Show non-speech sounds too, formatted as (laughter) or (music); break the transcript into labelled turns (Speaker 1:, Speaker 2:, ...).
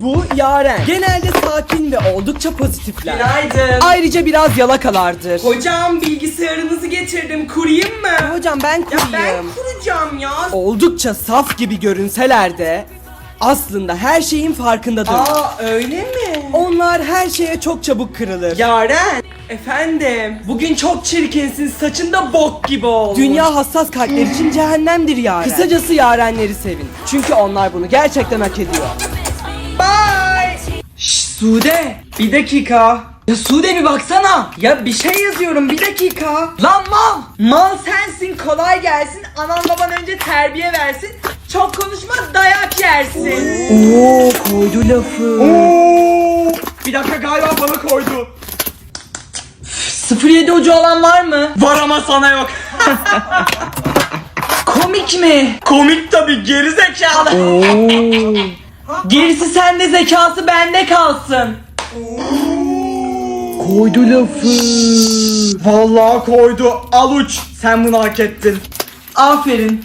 Speaker 1: Bu Yaren. Genelde sakin ve oldukça pozitifler.
Speaker 2: Günaydın.
Speaker 1: Ayrıca biraz yalakalardır.
Speaker 2: Hocam bilgisayarınızı getirdim. Kurayım mı?
Speaker 1: Hocam ben
Speaker 2: Ya
Speaker 1: kurayım.
Speaker 2: ben kuracağım ya.
Speaker 1: Oldukça saf gibi görünseler de aslında her şeyin farkındadır.
Speaker 2: Aa öyle mi?
Speaker 1: Onlar her şeye çok çabuk kırılır.
Speaker 2: Yaren. Efendim. Bugün çok çirkinsin. Saçın da bok gibi olmuş.
Speaker 1: Dünya hassas kalpler için cehennemdir Yaren. Kısacası Yarenleri sevin. Çünkü onlar bunu gerçekten hak ediyor.
Speaker 2: Bye. Şş, Sude. Bir dakika. Ya Sude bir baksana. Ya bir şey yazıyorum bir dakika. Lan mal. Mal sensin kolay gelsin. Anan baban önce terbiye versin. Çok konuşma dayak yersin.
Speaker 1: Oo koydu lafı.
Speaker 2: Bir dakika galiba bana koydu. 07 ucu olan var mı? Var ama sana yok. (laughs) Komik mi? Komik tabi geri zekalı. Gerisi sende zekası bende kalsın.
Speaker 1: Koydu lafı.
Speaker 2: Vallahi koydu. Al uç. Sen bunu hak ettin. Aferin.